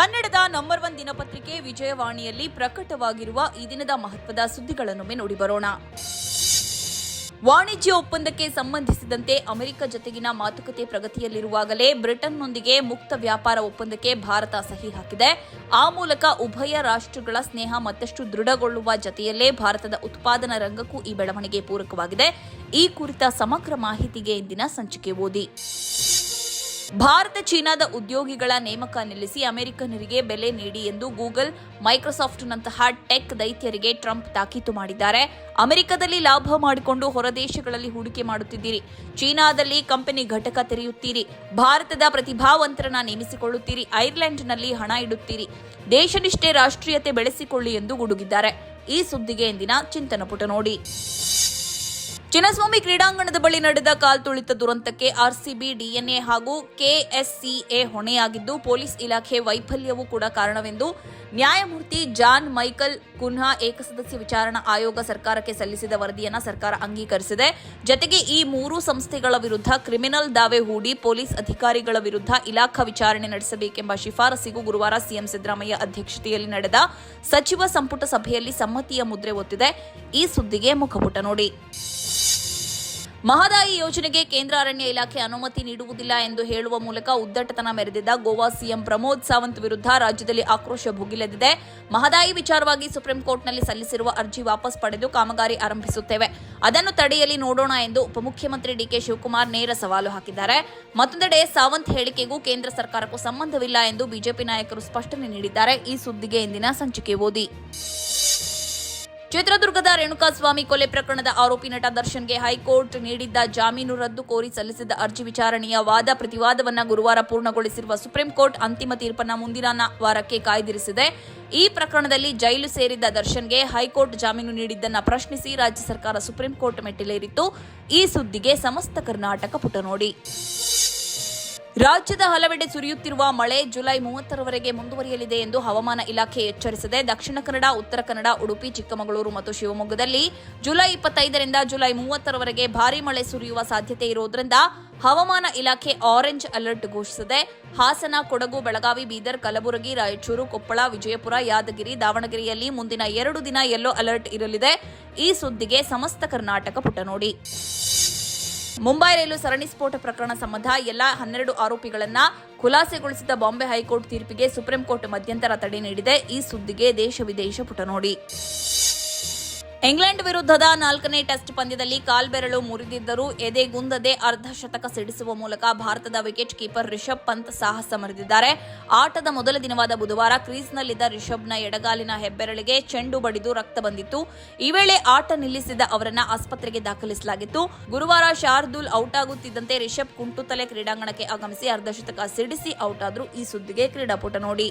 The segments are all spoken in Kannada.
ಕನ್ನಡದ ನಂಬರ್ ಒನ್ ದಿನಪತ್ರಿಕೆ ವಿಜಯವಾಣಿಯಲ್ಲಿ ಪ್ರಕಟವಾಗಿರುವ ಈ ದಿನದ ಮಹತ್ವದ ಸುದ್ದಿಗಳನ್ನೊಮ್ಮೆ ನೋಡಿ ಬರೋಣ. ವಾಣಿಜ್ಯ ಒಪ್ಪಂದಕ್ಕೆ ಸಂಬಂಧಿಸಿದಂತೆ ಅಮೆರಿಕ ಜೊತೆಗಿನ ಮಾತುಕತೆ ಪ್ರಗತಿಯಲ್ಲಿರುವಾಗಲೇ ಬ್ರಿಟನ್ನೊಂದಿಗೆ ಮುಕ್ತ ವ್ಯಾಪಾರ ಒಪ್ಪಂದಕ್ಕೆ ಭಾರತ ಸಹಿ ಹಾಕಿದೆ. ಆ ಮೂಲಕ ಉಭಯ ರಾಷ್ಟ್ರಗಳ ಸ್ನೇಹ ಮತ್ತಷ್ಟು ದೃಢಗೊಳ್ಳುವ ಜತೆಯಲ್ಲೇ ಭಾರತದ ಉತ್ಪಾದನಾ ರಂಗಕ್ಕೂ ಈ ಬೆಳವಣಿಗೆ ಪೂರಕವಾಗಿದೆ. ಈ ಕುರಿತ ಸಮಗ್ರ ಮಾಹಿತಿಗೆ ಇಂದಿನ ಸಂಚಿಕೆ ಓದಿ. ಭಾರತ ಚೀನಾದ ಉದ್ಯೋಗಿಗಳ ನೇಮಕ ನಿಲ್ಲಿಸಿ ಅಮೆರಿಕನರಿಗೆ ಬೆಲೆ ನೀಡಿ ಎಂದು ಗೂಗಲ್, ಮೈಕ್ರೋಸಾಫ್ಟ್ನಂತಹ ಟೆಕ್ ದೈತ್ಯರಿಗೆ ಟ್ರಂಪ್ ತಾಕೀತು ಮಾಡಿದ್ದಾರೆ. ಅಮೆರಿಕದಲ್ಲಿ ಲಾಭ ಮಾಡಿಕೊಂಡು ಹೊರದೇಶಗಳಲ್ಲಿ ಹೂಡಿಕೆ ಮಾಡುತ್ತಿದ್ದೀರಿ. ಚೀನಾದಲ್ಲಿ ಕಂಪನಿ ಘಟಕ ತೆರೆಯುತ್ತೀರಿ. ಭಾರತದ ಪ್ರತಿಭಾವಂತರನ್ನ ನೇಮಿಸಿಕೊಳ್ಳುತ್ತೀರಿ. ಐರ್ಲೆಂಡ್ನಲ್ಲಿ ಹಣ ಇಡುತ್ತೀರಿ. ದೇಶನಿಷ್ಠೆ ರಾಷ್ಟ್ರೀಯತೆ ಬೆಳೆಸಿಕೊಳ್ಳಿ ಎಂದು ಗುಡುಗಿದ್ದಾರೆ. ಈ ಸುದ್ದಿಗೆ ಇಂದಿನ ಚಿಂತನ ಪುಟ ನೋಡಿ. ಚಿನ್ನಸ್ವಾಮಿ ಕ್ರೀಡಾಂಗಣದ ಬಳಿ ನಡೆದ ಕಾಲ್ತುಳಿತ ದುರಂತಕ್ಕೆ ಆರ್ಸಿಬಿ, ಡಿಎನ್ಎ ಹಾಗೂ ಕೆಎಸ್ಸಿಎ ಹೊಣೆಯಾಗಿದ್ದು ಪೊಲೀಸ್ ಇಲಾಖೆ ವೈಫಲ್ಯವೂ ಕೂಡ ಕಾರಣವೆಂದು ನ್ಯಾಯಮೂರ್ತಿ ಜಾನ್ ಮೈಕಲ್ ಕುನ್ಹಾ ಏಕಸದಸ್ಯ ವಿಚಾರಣಾ ಆಯೋಗ ಸರ್ಕಾರಕ್ಕೆ ಸಲ್ಲಿಸಿದ ವರದಿಯನ್ನು ಸರ್ಕಾರ ಅಂಗೀಕರಿಸಿದೆ. ಜತೆಗೆ ಈ ಮೂರು ಸಂಸ್ಥೆಗಳ ವಿರುದ್ಧ ಕ್ರಿಮಿನಲ್ ದಾವೆ ಹೂಡಿ ಪೊಲೀಸ್ ಅಧಿಕಾರಿಗಳ ವಿರುದ್ಧ ಇಲಾಖಾ ವಿಚಾರಣೆ ನಡೆಸಬೇಕೆಂಬ ಶಿಫಾರಸಿಗೂ ಗುರುವಾರ ಸಿಎಂ ಸಿದ್ದರಾಮಯ್ಯ ಅಧ್ಯಕ್ಷತೆಯಲ್ಲಿ ನಡೆದ ಸಚಿವ ಸಂಪುಟ ಸಭೆಯಲ್ಲಿ ಸಮ್ಮತಿಯ ಮುದ್ರೆ ಒತ್ತಿದೆ. ಈ ಸುದ್ದಿಗೆ ಮುಖಪುಟ ನೋಡಿ. ಮಹದಾಯಿ ಯೋಜನೆಗೆ ಕೇಂದ್ರ ಅರಣ್ಯ ಇಲಾಖೆ ಅನುಮತಿ ನೀಡುವುದಿಲ್ಲ ಎಂದು ಹೇಳುವ ಮೂಲಕ ಉದ್ದಟತನ ಮೆರೆದಿದ್ದ ಗೋವಾ ಸಿಎಂ ಪ್ರಮೋದ್ ಸಾವಂತ್ ವಿರುದ್ಧ ರಾಜ್ಯದಲ್ಲಿ ಆಕ್ರೋಶ ಭುಗಿಲೆದಿದೆ ಮಹದಾಯಿ ವಿಚಾರವಾಗಿ ಸುಪ್ರೀಂ ಕೋರ್ಟ್ನಲ್ಲಿ ಸಲ್ಲಿಸಿರುವ ಅರ್ಜಿ ವಾಪಸ್ ಪಡೆದು ಕಾಮಗಾರಿ ಆರಂಭಿಸುತ್ತೇವೆ. ಅದನ್ನು ತಡೆಯಲಿ ನೋಡೋಣ ಎಂದು ಉಪಮುಖ್ಯಮಂತ್ರಿ ಡಿಕೆ ಶಿವಕುಮಾರ್ ನೇರ ಸವಾಲು ಹಾಕಿದ್ದಾರೆ. ಮತ್ತೊಂದೆಡೆ ಸಾವಂತ್ ಹೇಳಿಕೆಗೂ ಕೇಂದ್ರ ಸರ್ಕಾರಕ್ಕೂ ಸಂಬಂಧವಿಲ್ಲ ಎಂದು ಬಿಜೆಪಿ ನಾಯಕರು ಸ್ಪಷ್ಟನೆ ನೀಡಿದ್ದಾರೆ. ಈ ಸುದ್ದಿಗೆ ಇಂದಿನ ಸಂಚಿಕೆ ಓದಿ. ಚಿತ್ರದುರ್ಗದ ರೇಣುಕಾಸ್ವಾಮಿ ಕೊಲೆ ಪ್ರಕರಣದ ಆರೋಪಿ ನಟ ದರ್ಶನ್ಗೆ ಹೈಕೋರ್ಟ್ ನೀಡಿದ್ದ ಜಾಮೀನು ರದ್ದು ಕೋರಿ ಸಲ್ಲಿಸಿದ್ದ ಅರ್ಜಿ ವಿಚಾರಣೆಯ ವಾದ ಪ್ರತಿವಾದವನ್ನು ಗುರುವಾರ ಪೂರ್ಣಗೊಳಿಸಿರುವ ಸುಪ್ರೀಂ ಕೋರ್ಟ್ ಅಂತಿಮ ತೀರ್ಪನ್ನ ಮುಂದಿನ ವಾರಕ್ಕೆ ಕಾಯ್ದಿರಿಸಿದೆ. ಈ ಪ್ರಕರಣದಲ್ಲಿ ಜೈಲು ಸೇರಿದ್ದ ದರ್ಶನ್ಗೆ ಹೈಕೋರ್ಟ್ ಜಾಮೀನು ನೀಡಿದ್ದನ್ನ ಪ್ರಶ್ನಿಸಿ ರಾಜ್ಯ ಸರ್ಕಾರ ಸುಪ್ರೀಂ ಕೋರ್ಟ್ ಮೆಟ್ಟಿಲೇರಿತ್ತು. ಈ ಸುದ್ದಿಗೆ ಸಮಸ್ತ ಕರ್ನಾಟಕ ಪುಟ ನೋಡಿ. ರಾಜ್ಯದ ಹಲವೆಡೆ ಸುರಿಯುತ್ತಿರುವ ಮಳೆ ಜುಲೈ ಮೂವತ್ತರವರೆಗೆ ಮುಂದುವರಿಯಲಿದೆ ಎಂದು ಹವಾಮಾನ ಇಲಾಖೆ ಎಚ್ಚರಿಸಿದೆ. ದಕ್ಷಿಣ ಕನ್ನಡ, ಉತ್ತರ ಕನ್ನಡ, ಉಡುಪಿ, ಚಿಕ್ಕಮಗಳೂರು ಮತ್ತು ಶಿವಮೊಗ್ಗದಲ್ಲಿ ಜುಲೈ ಇಪ್ಪತ್ತೈದರಿಂದ ಜುಲೈ ಮೂವತ್ತರವರೆಗೆ ಭಾರಿ ಮಳೆ ಸುರಿಯುವ ಸಾಧ್ಯತೆ ಇರುವುದರಿಂದ ಹವಾಮಾನ ಇಲಾಖೆ ಆರೆಂಜ್ ಅಲರ್ಟ್ ಘೋಷಿಸಿದೆ. ಹಾಸನ, ಕೊಡಗು, ಬೆಳಗಾವಿ, ಬೀದರ್, ಕಲಬುರಗಿ, ರಾಯಚೂರು, ಕೊಪ್ಪಳ, ವಿಜಯಪುರ, ಯಾದಗಿರಿ, ದಾವಣಗೆರೆಯಲ್ಲಿ ಮುಂದಿನ ಎರಡು ದಿನ ಯೆಲ್ಲೋ ಅಲರ್ಟ್ ಇರಲಿದೆ. ಈ ಸುದ್ದಿಗೆ ಸಮಸ್ತ ಕರ್ನಾಟಕ ಪುಟ ನೋಡಿ ಮುಂಬೈ ರೈಲು ಸರಣಿ ಸ್ಫೋಟ ಪ್ರಕರಣ ಸಂಬಂಧ ಎಲ್ಲಾ ಹನ್ನೆರಡು ಆರೋಪಿಗಳನ್ನ ಖುಲಾಸೆಗೊಳಿಸಿದ ಬಾಂಬೆ ಹೈಕೋರ್ಟ್ ತೀರ್ಪಿಗೆ ಸುಪ್ರೀಂ ಕೋರ್ಟ್ ಮಧ್ಯಂತರ ತಡೆ ನೀಡಿದೆ. ಈ ಸುದ್ದಿಗೆ ದೇಶ ವಿದೇಶ ಪುಟ ನೋಡಿ. ಇಂಗ್ಲೆಂಡ್ ವಿರುದ್ಧದ ನಾಲ್ಕನೇ ಟೆಸ್ಟ್ ಪಂದ್ಯದಲ್ಲಿ ಕಾಲ್ಬೆರಳು ಮುರಿದಿದ್ದರೂ ಎದೆಗುಂದದೆ ಅರ್ಧ ಶತಕ ಸಿಡಿಸುವ ಮೂಲಕ ಭಾರತದ ವಿಕೆಟ್ ಕೀಪರ್ ರಿಷಬ್ ಪಂತ್ ಸಾಹಸ ಮರೆದಿದ್ದಾರೆ. ಆಟದ ಮೊದಲ ದಿನವಾದ ಬುಧವಾರ ಕ್ರೀಸ್ನಲ್ಲಿದ್ದ ರಿಷಬ್ನ ಎಡಗಾಲಿನ ಹೆಬ್ಬೆರಳಿಗೆ ಚೆಂಡು ಬಡಿದು ರಕ್ತ ಬಂದಿತ್ತು. ಈ ವೇಳೆ ಆಟ ನಿಲ್ಲಿಸಿದ ಅವರನ್ನ ಆಸ್ಪತ್ರೆಗೆ ದಾಖಲಿಸಲಾಗಿತ್ತು. ಗುರುವಾರ ಶಾರ್ದೂಲ್ ಔಟ್ ಆಗುತ್ತಿದ್ದಂತೆ ರಿಷಬ್ ಕುಂಟುತಲೆ ಕ್ರೀಡಾಂಗಣಕ್ಕೆ ಆಗಮಿಸಿ ಅರ್ಧಶತಕ ಸಿಡಿಸಿ ಔಟ್ ಆದ್ರು ಈ ಸುದ್ದಿಗೆ ಕ್ರೀಡಾಪುಟ ನೋಡಿ.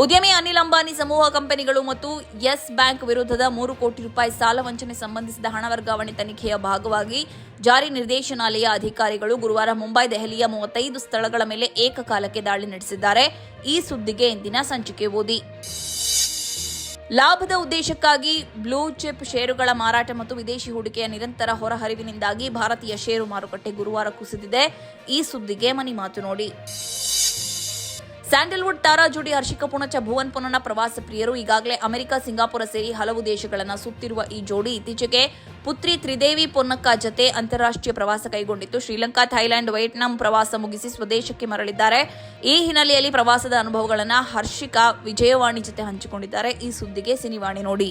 ಉದ್ಯಮಿ ಅನಿಲ್ ಅಂಬಾನಿ ಸಮೂಹ ಕಂಪನಿಗಳು ಮತ್ತು ಯೆಸ್ ಬ್ಯಾಂಕ್ ವಿರುದ್ಧದ ಮೂರು ಕೋಟಿ ರೂಪಾಯಿ ಸಾಲ ವಂಚನೆ ಸಂಬಂಧಿಸಿದ ಹಣ ವರ್ಗಾವಣೆ ತನಿಖೆಯ ಭಾಗವಾಗಿ ಜಾರಿ ನಿರ್ದೇಶನಾಲಯ ಅಧಿಕಾರಿಗಳು ಗುರುವಾರ ಮುಂಬೈ, ದೆಹಲಿಯ ಮೂವತ್ತೈದು ಸ್ಥಳಗಳ ಮೇಲೆ ಏಕಕಾಲಕ್ಕೆ ದಾಳಿ ನಡೆಸಿದ್ದಾರೆ. ಈ ಸುದ್ದಿಗೆ ಇಂದಿನ ಸಂಚಿಕೆ ಓದಿ. ಲಾಭದ ಉದ್ದೇಶಕ್ಕಾಗಿ ಬ್ಲೂ ಚಿಪ್ ಷೇರುಗಳ ಮಾರಾಟ ಮತ್ತು ವಿದೇಶಿ ಹೂಡಿಕೆಯ ನಿರಂತರ ಹೊರಹರಿವಿನಿಂದಾಗಿ ಭಾರತೀಯ ಷೇರು ಮಾರುಕಟ್ಟೆ ಗುರುವಾರ ಕುಸಿದಿದೆ. ಈ ಸುದ್ದಿಗೆ ಮನಿ ಮಾತು ನೋಡಿ. ಸ್ಯಾಂಡಲ್ವುಡ್ ತಾರಾ ಜೋಡಿ ಹರ್ಷಿಕಾ ಪುಣಚ ಭುವನ್ ಪುನನ ಪ್ರವಾಸ ಪ್ರಿಯರು ಈಗಾಗಲೇ ಅಮೆರಿಕ, ಸಿಂಗಾಪುರ ಸೇರಿ ಹಲವು ದೇಶಗಳನ್ನು ಸುತ್ತಿರುವ ಈ ಜೋಡಿ ಇತ್ತೀಚೆಗೆ ಪುತ್ರಿ ತ್ರಿದೇವಿ ಪೊನ್ನಕ್ಕ ಜತೆ ಅಂತಾರಾಷ್ಟ್ರೀಯ ಪ್ರವಾಸ ಕೈಗೊಂಡಿತ್ತು. ಶ್ರೀಲಂಕಾ ಥೈಲ್ಯಾಂಡ್ ವಿಯೆಟ್ನಾಂ ಪ್ರವಾಸ ಮುಗಿಸಿ ಸ್ವದೇಶಕ್ಕೆ ಮರಳಿದ್ದಾರೆ. ಈ ಹಿನ್ನೆಲೆಯಲ್ಲಿ ಪ್ರವಾಸದ ಅನುಭವಗಳನ್ನು ಹರ್ಷಿಕಾ ವಿಜಯವಾಣಿ ಜತೆ ಹಂಚಿಕೊಂಡಿದ್ದಾರೆ. ಈ ಸುದ್ದಿಗೆ ಸಿನಿವಾಣಿ ನೋಡಿ.